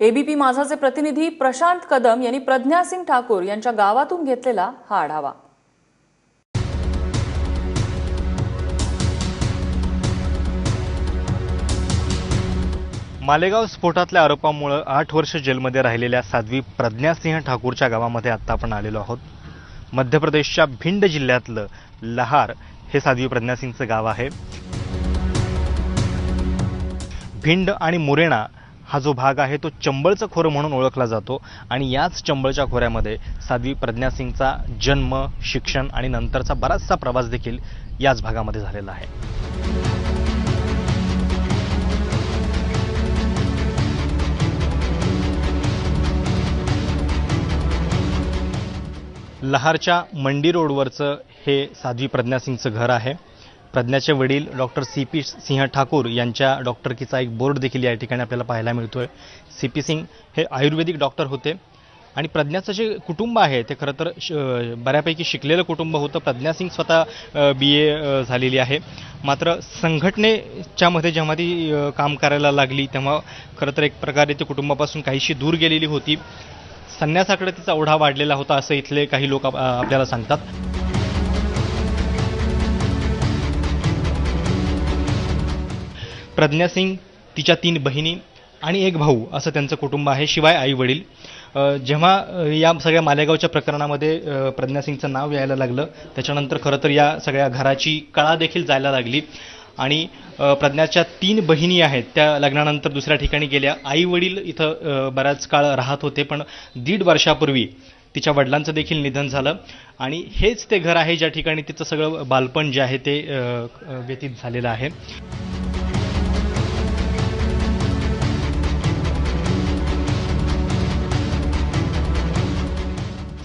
ABP माझाचे प्रतिनिधी प्रशांत कदम यांनी प्रज्ञा सिंग ठाकूर यांच्या गावातून घेतलेला हा आढावा. मालेगाव स्फोटातल्या आरोपामुळं आठ वर्ष जेलमध्ये राहिलेल्या साध्वी प्रज्ञासिंह ठाकूरच्या गावामध्ये आत्ता आपण आलेलो आहोत. मध्य प्रदेशच्या भिंड जिल्ह्यातलं लहार हे साध्वी प्रज्ञासिंहचं गाव आहे. भिंड आणि मुरेणा हा जो भाग आहे तो चंबळचं खोरं म्हणून ओळखला जातो. आणि याच चंबळच्या खोऱ्यामध्ये साध्वी प्रज्ञासिंगचा जन्म शिक्षण आणि नंतरचा बराचसा प्रवास देखील याच भागामध्ये झालेला आहे. लहारच्या मंडी रोडवरचं हे साध्वी प्रज्ञासिंगचं घर आहे. प्रज्ञाचे वडील doctor C P Singh Thakur यांच्या डॉक्टरकीचा एक बोर्ड देखील या ठिकाणी आपल्याला पाहायला मिळतो आहे सी पी सिंग हे आयुर्वेदिक डॉक्टर होते. आणि प्रज्ञाचं जे कुटुंब आहे ते खरं तर श बऱ्यापैकी शिकलेलं कुटुंब होतं. प्रज्ञा सिंग स्वतः बी ए झालेली आहे. मात्र संघटनेच्यामध्ये जेव्हा ती काम करायला लागली तेव्हा खरं तर एक प्रकारे ते कुटुंबापासून काहीशी दूर गेलेली होती. संन्यासाकडे तिचा ओढा वाढलेला होता असं इथले काही लोक आपल्याला सांगतात. प्रज्ञा सिंग तिच्या तीन बहिणी आणि एक भाऊ असं त्यांचं कुटुंब आहे शिवाय आई वडील. जेव्हा या सगळ्या मालेगावच्या प्रकरणामध्ये प्रज्ञासिंगचं प्रज्ञा सिंगचं नाव यायला लागलं त्याच्यानंतर खरं तर या सगळ्या घराची कळा देखील जायला लागली. आणि प्रज्ञाच्या तीन बहिणी आहेत त्या लग्नानंतर दुसऱ्या ठिकाणी गेल्या. आई वडील इथं बराच काळ राहत होते पण दीड वर्षापूर्वी तिच्या वडिलांचं देखील निधन झालं. आणि हेच ते घर आहे ज्या ठिकाणी तिचं सगळं बालपण जे आहे ते व्यतीत झालेलं आहे.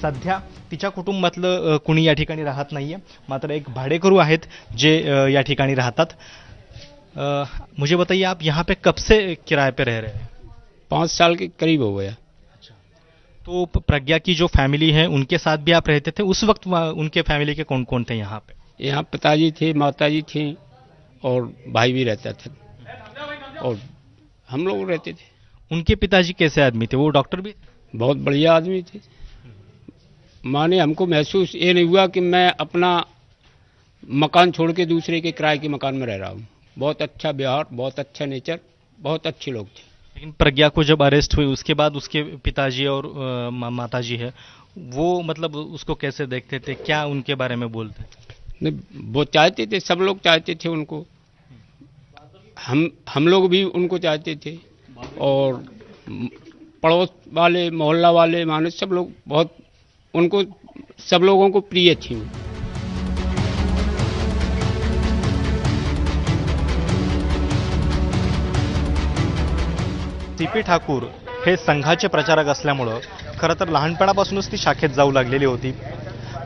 सध्या तिच्या कुटुंबातलं अ, कुणी या ठिकाणी राहत नाहीये. मात्र एक भाडेकरू आहेत जे अ, या ठिकाणी राहतात. मुझे बताइए आप यहाँ पे कब से किराए पे रह रहे हैं? पाँच साल के करीब हो गया। अच्छा। तो प्रज्ञा की जो फैमिली है उनके साथ भी आप रहते थे? उस वक्त उनके फैमिली के कौन कौन थे यहाँ पे? यहाँ पिताजी थे माताजी थे और भाई भी रहता था। और हम लोग रहते थे। उनके पिताजी कैसे आदमी थे? वो डॉक्टर भी? बहुत बढ़िया आदमी थे। माने हमको महसूस ये नहीं हुआ कि मैं अपना मकान छोड़ के दूसरे के किराए के मकान में रह रहा हूँ। बहुत अच्छा व्यवहार बहुत अच्छा नेचर बहुत अच्छे लोग थे। लेकिन प्रज्ञा को जब अरेस्ट हुई उसके बाद उसके पिताजी और मा, माताजी है वो मतलब उसको कैसे देखते थे? क्या उनके बारे में बोलते? नहीं वो चाहते थे सब लोग चाहते थे उनको। हम हम लोग भी उनको चाहते थे। और पड़ोस वाले मोहल्ला वाले मानो सब लोग बहुत उनको सब लोगों को प्रिय थी। सी पी ठाकूर हे संघाचे प्रचारक असल्यामुळं खरं तर लहानपणापासूनच ती शाखेत जाऊ लागलेली होती.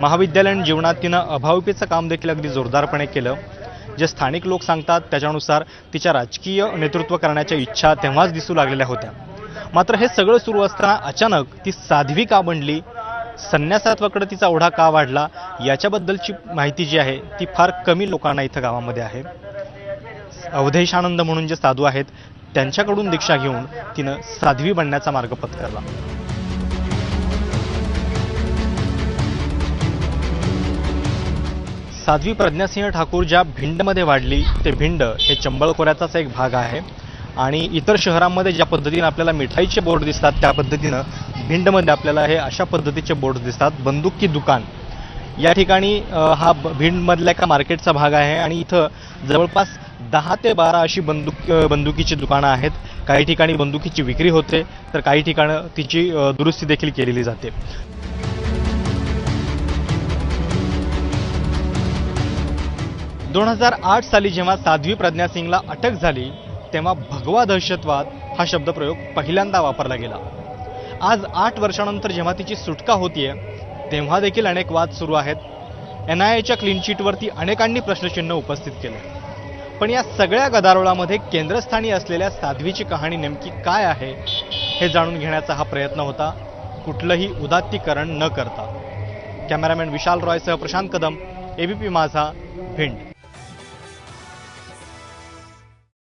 महाविद्यालयीन जीवनात तिनं अभाविपीचं काम देखील अगदी जोरदारपणे केलं. जे स्थानिक लोक सांगतात त्याच्यानुसार तिच्या राजकीय नेतृत्व करण्याच्या इच्छा तेव्हाच दिसू लागलेल्या होत्या. मात्र हे सगळं सुरू असताना अचानक ती साध्वी का बनली? संन्यासात्वाकडे तिचा ओढा का वाढला याच्याबद्दलची माहिती जी आहे ती फार कमी लोकांना इथं गावामध्ये आहे. अवधेशानंद म्हणून जे साधू आहेत त्यांच्याकडून दीक्षा घेऊन तिनं साध्वी बनण्याचा मार्ग पत्करला. साध्वी प्रज्ञासिंह ठाकूर ज्या भिंडमध्ये वाढली ते भिंड हे चंबळ खोऱ्याचाच एक भाग आहे. आणि इतर शहरांमध्ये ज्या पद्धतीनं आपल्याला मिठाईचे बोर्ड दिसतात त्या पद्धतीनं भिंडमध्ये आपल्याला हे अशा पद्धतीचे बोर्ड दिसतात. बंदूक की दुकान. या ठिकाणी हा ब- भिंडमधल्या एका मार्केटचा भाग आहे आणि इथं जवळपास दहा ते बारा अशी बंदूक बंदुकीची दुकानं आहेत. काही ठिकाणी बंदुकीची विक्री होते तर काही ठिकाणं तिची दुरुस्ती देखील केलेली जाते. दोन हजार आठ साली जेव्हा साध्वी प्रज्ञा सिंगला अटक झाली तेव्हा भगवा दहशतवाद हा शब्दप्रयोग पहिल्यांदा वापरला गेला. आज आठ वर्षानंतर जेव्हा तिची सुटका होतीये तेव्हा देखील अनेक वाद सुरू आहेत. एन आय एच्या क्लीनचीटवरती अनेकांनी प्रश्नचिन्ह उपस्थित केले. पण या सगळ्या गदारोळामध्ये केंद्रस्थानी असलेल्या साध्वीची कहाणी नेमकी काय आहे हे जाणून घेण्याचा हा प्रयत्न होता. कुठलंही उदात्तीकरण न करता. कॅमेरामॅन विशाल रॉयसह प्रशांत कदम एबीपी माझा भिंड.